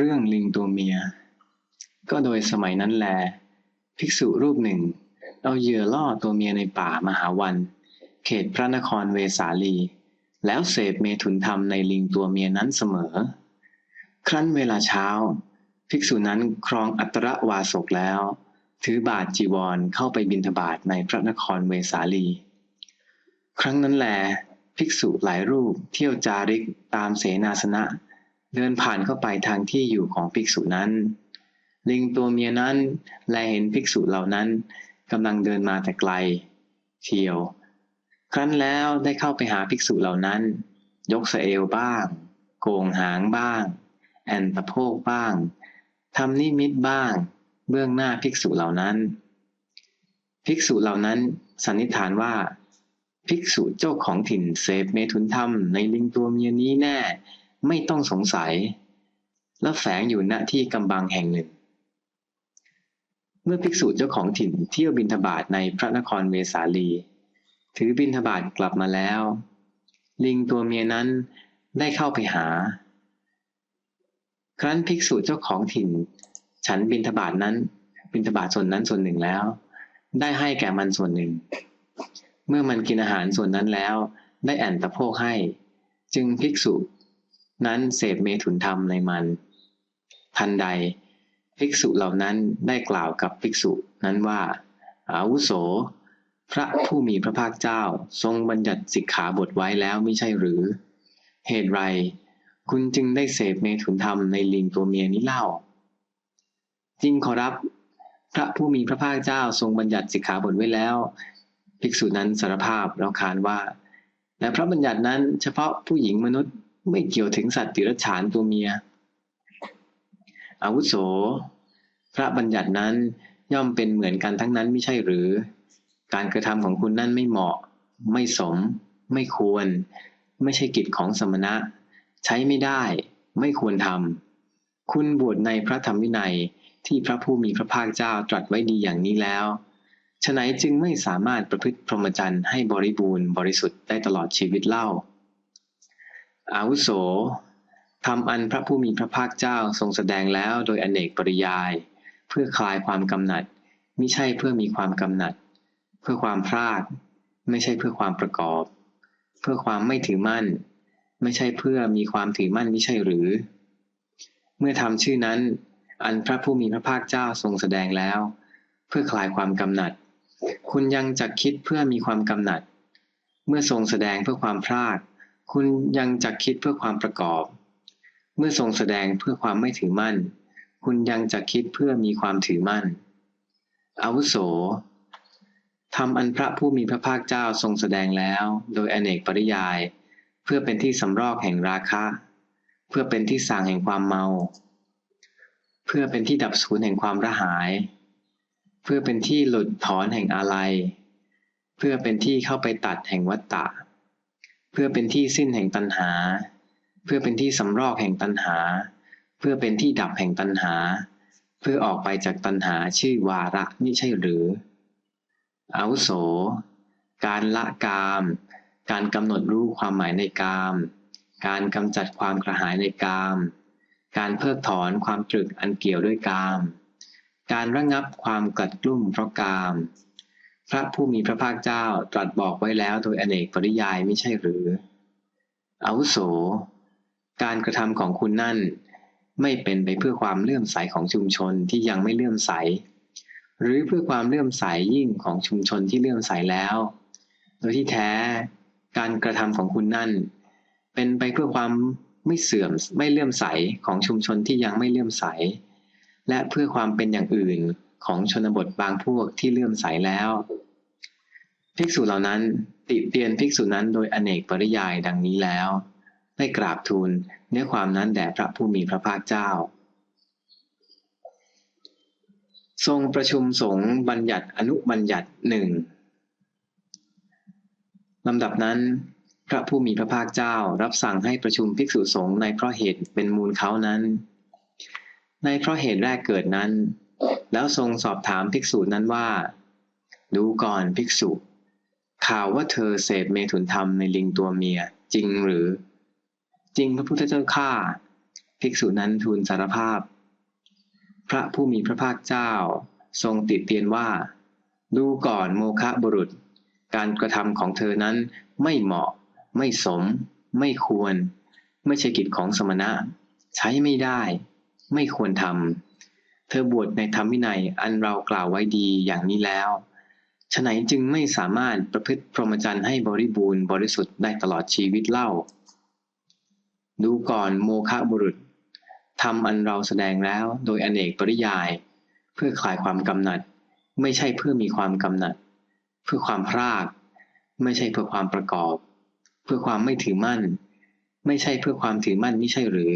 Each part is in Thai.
เรื่องลิงตัวเมีย ก็โดยสมัยนั้นแล ภิกษุรูปหนึ่ง เอาเหยื่อล่อตัวเมียในป่ามหาวัน เขตพระนครเวสาลี แล้วเสพเมถุนธรรมในลิงตัวเมียนั้นเสมอ ครั้นเวลาเช้า ภิกษุนั้นครองอัตรวาสกแล้ว ถือบาทจีวรเข้าไปบิณฑบาตในพระนครเวสาลี ครั้งนั้นแล ภิกษุหลายรูปเที่ยวจาริกตามเสนาสนะ เดินผ่านเข้าไปทางที่อยู่ของภิกษุนั้น ลิงตัวเมียนั้น แลเห็นภิกษุเหล่านั้นกำลังเดินมาแต่ไกลเที่ยว ครั้นแล้วได้เข้าไปหาภิกษุเหล่านั้น ยกเสเอวบ้าง โกงหางบ้าง แอนตะโพกบ้างทำนิมิตบ้าง เบื้องหน้าภิกษุเหล่านั้น ภิกษุเหล่านั้นสันนิษฐานว่า ภิกษุเจ้าของถิ่นเสพเมถุนธรรมในลิงตัวเมียนี้แน่ ไม่ต้องสงสัย และแฝงอยู่ณที่กำบังแห่งหนึ่ง เมื่อภิกษุเจ้าของถิ่นเที่ยวบินทบาทในพระนครเวสาลี ถือบินทบาทกลับมาแล้ว ลิงตัวเมียนั้นได้เข้าไปหา ครั้นภิกษุเจ้าของถิ่น ฉันบินทบาทนั้น บินทบาทส่วนนั้นส่วนหนึ่งแล้ว ได้ให้แก่มันส่วนหนึ่ง เมื่อมันกินอาหารส่วนนั้นแล้ว ได้แอนตะโพกให้ จึงภิกษุ นั้นเสพเมถุนธรรมในมัน ทันใด ภิกษุเหล่านั้นได้กล่าวกับภิกษุนั้นว่าอาวุโส พระผู้มีพระภาคเจ้าทรงบัญญัติสิกขาบทไว้แล้วไม่ใช่หรือ เหตุไร คุณจึงได้เสพเมถุนธรรมในลิงตัวเมียนี้เล่า จริงขอรับ พระผู้มีพระภาคเจ้าทรงบัญญัติสิกขาบทไว้แล้ว ภิกษุนั้นสารภาพแล้วคานว่าแต่พระบัญญัตินั้นเฉพาะผู้หญิงมนุษย์ ไม่เกี่ยวถึงสัตว์ติรฉานตัวเมีย อาวุโส พระบัญญัตินั้นย่อมเป็นเหมือนกันทั้งนั้นไม่ใช่หรือ การกระทำของคุณนั่นไม่เหมาะ ไม่สม ไม่ควร ไม่ใช่กิจของสมณะ ใช้ไม่ได้ ไม่ควรทำคุณบวชในพระธรรมวินัยที่พระผู้มีพระภาคเจ้าตรัสไว้ดีอย่างนี้แล้วฉะไหนจึงไม่สามารถประพฤติพรหมจรรย์ให้บริบูรณ์บริสุทธิ์ได้ตลอดชีวิตเล่า อาวุโสทำอันพระผู้มีพระภาคเจ้าทรงแสดงแล้วโดยอเนกปริยาย เพื่อคลายความกำหนัดมิใช่เพื่อมีความกำหนัด เพื่อความพลาด ไม่ใช่เพื่อความประกอบ เพื่อความไม่ถือมั่น ไม่ใช่เพื่อมีความถือมั่นไม่ใช่หรือ เมื่อทำชื่อนั้น อันพระผู้มีพระภาคเจ้าทรงแสดงแล้ว เพื่อคลายความกำหนัด คุณยังจะคิดเพื่อมีความกำหนัด เมื่อทรงแสดงเพื่อความพลาด คุณยังจะคิดเพื่อความประกอบ เมื่อทรงแสดงเพื่อความไม่ถือมั่น คุณยังจะคิดเพื่อมีความถือมั่น อาวุโสทำอันพระผู้มีพระภาคเจ้าทรงแสดงแล้ว โดยอเนกปริยาย เพื่อเป็นที่สำรอกแห่งราคะ เพื่อเป็นที่สั่งแห่งความเมา เพื่อเป็นที่ดับสูญแห่งความระหาย เพื่อเป็นที่หลุดถอนแห่งอาลัย เพื่อเป็นที่เข้าไปตัดแห่งวัตตะเพื่อเป็นที่สิ้นแห่งตัณหา เพื่อเป็นที่สำรอกแห่งตัณหา เพื่อเป็นที่ดับแห่งตัณหา เพื่อออกไปจากตัณหาชื่อวาระนี่ใช่หรืออาวุโส การละกาม การกำหนดรู้ความหมายในกาม การกำจัดความกระหายในกาม การเพิกถอนความตรึกอันเกี่ยวด้วยกาม การระงับความกลัดกลุ้มเพราะกาม พระผู้มีพระภาคเจ้าตรัสบอกไว้แล้วโดยอเนกปริยายไม่ใช่หรืออาวุโส การกระทำของคุณนั่น ไม่เป็นไปเพื่อความเลื่อมใสของชุมชนที่ยังไม่เลื่อมใส หรือเพื่อความเลื่อมใสยิ่งของชุมชนที่เลื่อมใสแล้ว โดยที่แท้ การกระทำของคุณนั่น เป็นไปเพื่อความไม่เสื่อมไม่เลื่อมใสของชุมชนที่ยังไม่เลื่อมใส และเพื่อความเป็นอย่างอื่น ของชนบทบางพวกที่เลื่อมใสแล้ว ภิกษุเหล่านั้นติเตียนภิกษุนั้นโดยอเนกปริยายดังนี้แล้ว ได้กราบทูลเนื้อความนั้นแด่พระผู้มีพระภาคเจ้า ทรงประชุมสงฆ์บัญญัติอนุบัญญัติหนึ่งลำดับนั้นพระผู้มีพระภาคเจ้ารับสั่งให้ประชุมภิกษุสงฆ์ในเพราะเหตุเป็นมูลเขานั้น ในเพราะเหตุแรกเกิดนั้น แล้วทรงสอบถามภิกษุนั้นว่า ดูก่อนภิกษุ ข่าวว่าเธอเสพเมถุนธรรมในลิงตัวเมีย จริงหรือ จริงพระพุทธเจ้าข้าภิกษุนั้นทูลสารภาพ พระผู้มีพระภาคเจ้า ทรงติเตียนว่า ดูก่อนโมคะบุรุษ การกระทำของเธอนั้นไม่เหมาะ ไม่สม ไม่ควร ไม่ใช่กิจของสมณะ ใช้ไม่ได้ ไม่ควรทำ เธอบวชในธรรมวินัยอันเรากล่าวไว้ดีอย่างนี้แล้วฉะไหนจึงไม่สามารถประพฤติพรหมจรรย์ให้บริบูรณ์บริสุทธิ์ได้ตลอดชีวิตเล่า ดูก่อนโมฆะบุรุษทำอันเราแสดงแล้วโดยอเนกปริยาย เพื่อคลายความกำหนัด ไม่ใช่เพื่อมีความกำหนัด เพื่อความพราก ไม่ใช่เพื่อความประกอบ เพื่อความไม่ถือมั่น ไม่ใช่เพื่อความถือมั่นไม่ใช่หรือ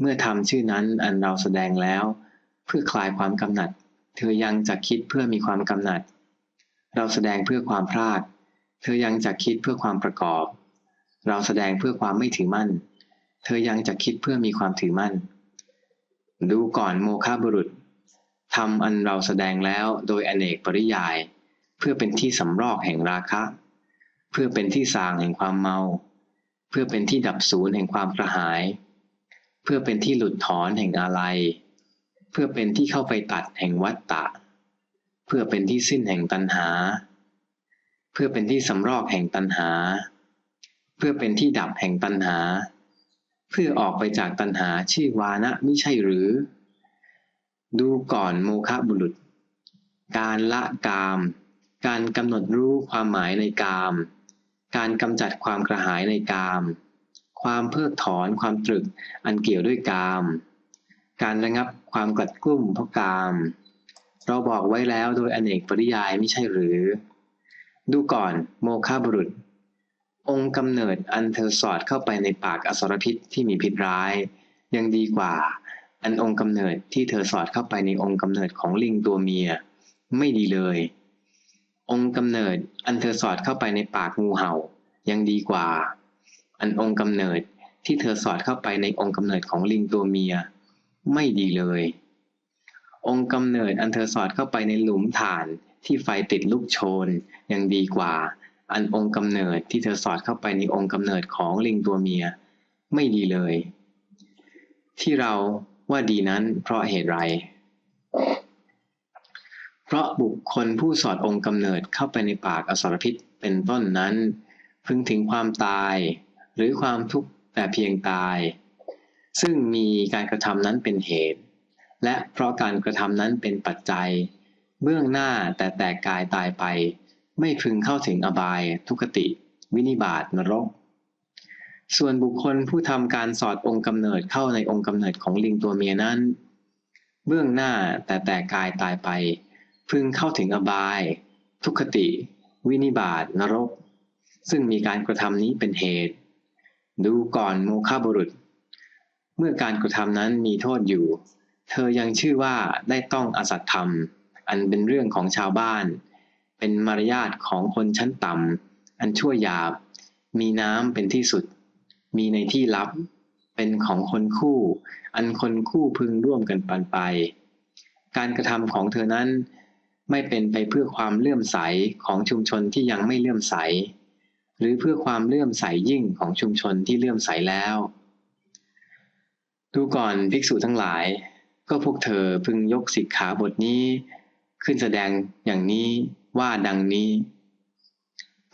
เมื่อทำชื่อนั้นอันเราแสดงแล้ว เพื่อคลายความกำหนัด เธอยังจะคิดเพื่อมีความกำหนัด เราแสดงเพื่อความพลาด เธอยังจะคิดเพื่อความประกอบ เราแสดงเพื่อความไม่ถือมั่น เธอยังจะคิดเพื่อมีความถือมั่น ดูก่อนโมฆะบุรุษทำอันเราแสดงแล้วโดยอเนกปริยาย เพื่อเป็นที่สำรอกแห่งราคะ เพื่อเป็นที่สางแห่งความเมา เพื่อเป็นที่ดับศูนย์แห่งความกระหาย เพื่อเป็นที่หลุดถอนแห่งอะไร เพื่อเป็นที่เข้าไปตัดแห่งวัตตะ เพื่อเป็นที่สิ้นแห่งตัณหา เพื่อเป็นที่สำรอกแห่งตัณหา เพื่อเป็นที่ดับแห่งตัณหา เพื่อออกไปจากตัณหาชื่อวานะไม่ใช่หรือ ดูก่อนโมฆะบุรุษ การละกาม การกำหนดรู้ความหมายในกาม การกำจัดความกระหายในกาม ความเพิกถอนความตรึกอันเกี่ยวด้วยกาม การระงับความกัดกุ้มเพราะกาม เราบอกไว้แล้วโดยอเนกปริยายไม่ใช่หรือ ดูก่อนโมฆะบุรุษ องค์กำเนิดอันเธอสอดเข้าไปในปากอสรพิษที่มีพิษร้าย ยังดีกว่า อันองค์กำเนิดที่เธอสอดเข้าไปในองค์กำเนิดของลิงตัวเมีย ไม่ดีเลย องค์กำเนิดอันเธอสอดเข้าไปในปากงูเห่า ยังดีกว่า อันองค์กำเนิดที่เธอสอดเข้าไปในองค์กำเนิดของลิงตัวเมีย ไม่ดีเลย องค์กำเนิดอันเธอสอดเข้าไปในหลุมฐานที่ไฟติดลูกโชนยังดีกว่า อันองค์กำเนิดที่เธอสอดเข้าไปในองค์กำเนิดของลิงตัวเมีย ไม่ดีเลย ที่เราว่าดีนั้นเพราะเหตุไร เพราะบุคคลผู้สอดองค์กำเนิดเข้าไปในปากอสรพิษเป็นต้นนั้น พึงถึงความตาย หรือความทุกข์แต่เพียงตาย ซึ่งมีการกระทำนั้นเป็นเหตุ และเพราะการกระทำนั้นเป็นปัจจัย เบื้องหน้าแต่แตกกายตายไป ไม่พึงเข้าถึงอบาย ทุกติ วินิบาตนรก ส่วนบุคคลผู้ทำการสอดองค์กำเนิดเข้าในองค์กำเนิดของลิงตัวเมียนั้น เบื้องหน้าแต่แตกกายตายไป พึงเข้าถึงอบาย ทุกติ วินิบาตนรก ซึ่งมีการกระทำนี้เป็นเหตุ ดูก่อนโมฆะบุรุษ เมื่อการกระทำนั้นมีโทษอยู่ เธอยังชื่อว่าได้ต้องอสัตธรรม อันเป็นเรื่องของชาวบ้าน เป็นมารยาทของคนชั้นต่ำอันชั่วหยาบ มีน้ำเป็นที่สุด มีในที่ลับ เป็นของคนคู่ อันคนคู่พึงร่วมกันปันไป การกระทำของเธอนั้นไม่เป็นไปเพื่อความเลื่อมใสของชุมชนที่ยังไม่เลื่อมใส หรือเพื่อความเลื่อมใสยิ่งของชุมชนที่เลื่อมใสแล้ว ดูก่อนภิกษุทั้งหลาย ก็พวกเธอพึงยกสิกขาบทนี้ ขึ้นแสดงอย่างนี้ว่าดังนี้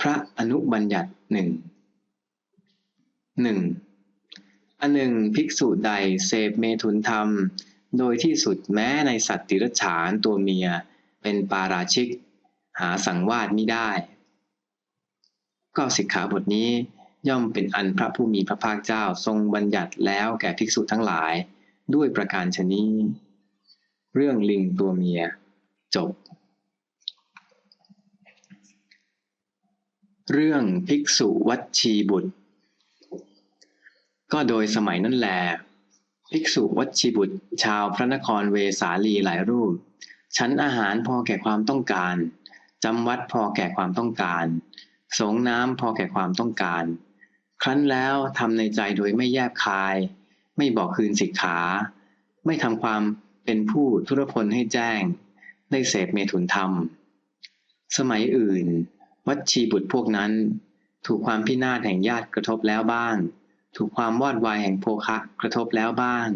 พระอนุบัญญัติหนึ่งหนึ่งอันหนึ่งภิกษุใดเสพเมถุนธรรม โดยที่สุดแม้ในสัตว์ติรฉานตัวเมียเป็นปาราชิก หาสังวาสไม่ได้ ก็สิกขาบทนี้ ย่อมเป็นอันพระผู้มีพระภาคเจ้าทรงบัญญัติแล้วแก่ภิกษุทั้งหลาย ด้วยประการชนี้ เรื่องลิงตัวเมีย จบ เรื่องภิกษุวัดชีบุตร ก็โดยสมัยนั้นแล ภิกษุวัดชีบุตร ชาวพระนครเวสาลีหลายรูป ชั้นอาหารพอแก่ความต้องการจำวัดพอแก่ความต้องการ สงน้ำพอแก่ความต้องการ ครั้นแล้วทำในใจโดยไม่แยบคาย ไม่บอกคืนสิกขา ไม่ทำความเป็นผู้ทุรพลให้แจ้ง ได้เสพเมถุนธรรม สมัยอื่น วัดชีบุตรพวกนั้น ถูกความพินาศแห่งญาติกระทบแล้วบ้าง ถูกความวอดวายแห่งโภคะกระทบแล้วบ้าง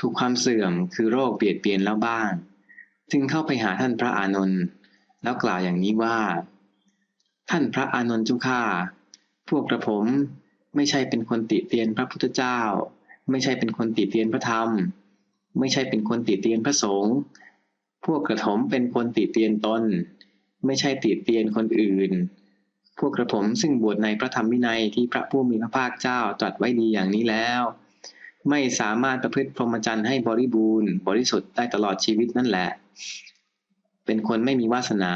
ถูกความเสื่อมคือโรคเบียดเบียนแล้วบ้าง จึงเข้าไปหาท่านพระอานนท์แล้วกล่าวอย่างนี้ว่า ท่านพระอานนท์จุข้าพวกกระผม ไม่ใช่เป็นคนติเตียนพระพุทธเจ้า ไม่ใช่เป็นคนติเตียนพระธรรม ไม่ใช่เป็นคนติเตียนพระสงฆ์พวกกระผมเป็นคนติเตียนตนไม่ใช่ติเตียนคนอื่น พวกกระผมซึ่งบวชในพระธรรมวินัยที่พระผู้มีพระภาคเจ้าตรัสไว้ดีอย่างนี้แล้ว ไม่สามารถประพฤติพรหมจรรย์ให้บริบูรณ์ บริสุทธิ์ได้ตลอดชีวิตนั่นแหละ เป็นคนไม่มีวาสนา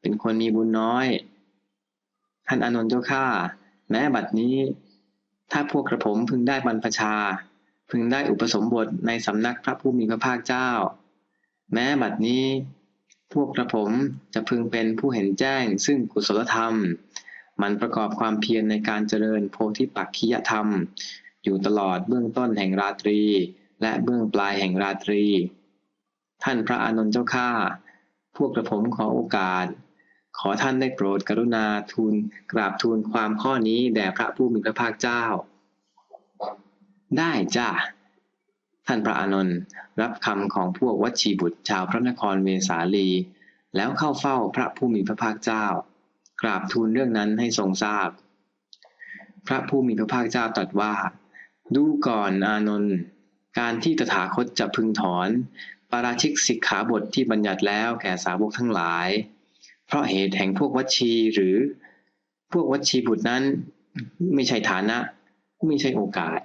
เป็นคนมีบุญน้อย ท่านอานนเจ้าข้า แม้บัดนี้ ถ้าพวกกระผมพึงได้บรรพชา พึงได้อุปสมบทในสำนักพระผู้มีพระภาคเจ้า แม้บัดนี้ พวกกระผมจะพึงเป็นผู้เห็นแจ้ง ซึ่งกุศลธรรม มันประกอบความเพียรในการเจริญโพธิปักขิยธรรม อยู่ตลอดเบื้องต้นแห่งราตรี และเบื้องปลายแห่งราตรี ท่านพระอานนท์เจ้าข้าพวกกระผมขอโอกาส ขอท่านได้โปรดกรุณาทูลกราบทูลความข้อนี้แด่พระผู้มีพระภาคเจ้า ได้จ้าท่านพระอานนท์รับคำของพวกวัชีบุตรชาวพระนครเวสาลี แล้วเข้าเฝ้าพระผู้มีพระภาคเจ้า กราบทูลเรื่องนั้นให้ทรงทราบ พระผู้มีพระภาคเจ้าตรัสว่า ดูก่อนอานนท์การที่ตถาคตจะพึงถอน ปาราชิกสิกขาบทที่บัญญัติแล้วแก่สาวกทั้งหลาย เพราะเหตุแห่งพวกวัชีหรือพวกวัชีบุตรนั้น ไม่ใช่ฐานะ ไม่ใช่โอกาส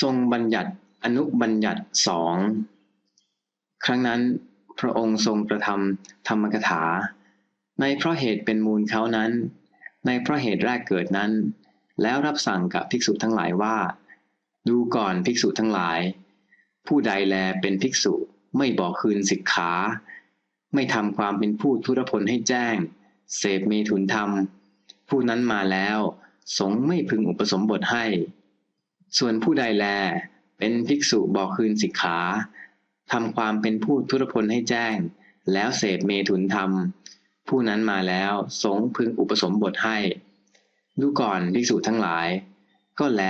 ทรงบัญญัติอนุบัญญัติสองครั้งนั้นพระองค์ทรงประทำธรรมกถา ในเพราะเหตุเป็นมูลเขานั้น ในเพราะเหตุแรกเกิดนั้น แล้วรับสั่งกับภิกษุทั้งหลายว่า ดูก่อนภิกษุทั้งหลาย ผู้ใดแลเป็นภิกษุไม่บอกคืนสิกขา ไม่ทำความเป็นผู้ทุรพลให้แจ้ง เสพเมถุนธรรม ผู้นั้นมาแล้ว สงไม่พึงอุปสมบทให้ ส่วนผู้ใดแล เป็นภิกษุบอกคืนสิกขาทำความเป็นผู้ทุรพลให้แจ้ง แล้วเสพเมถุนธรรม ผู้นั้นมาแล้วสงพึงอุปสมบทให้ ดูก่อนภิกษุทั้งหลาย ก็แล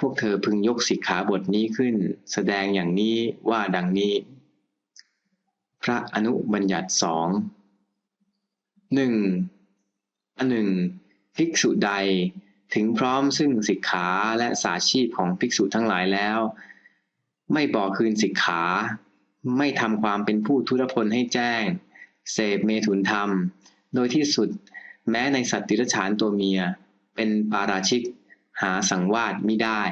พวกเธอพึงยกสิกขาบทนี้ขึ้น แสดงอย่างนี้ว่าดังนี้ พระอนุบัญญัติสองหนึ่งอันหนึ่งภิกษุใดถึงพร้อมซึ่งสิกขาและสาชีพของภิกษุทั้งหลายแล้ว ไม่บอกคืนสิกขา ไม่ทำความเป็นผู้ทุรพลให้แจ้ง เสพเมถุนธรรม โดยที่สุดแม้ในสัตว์ติรฉานตัวเมีย เป็นปาราชิก หาสังวาสมิได้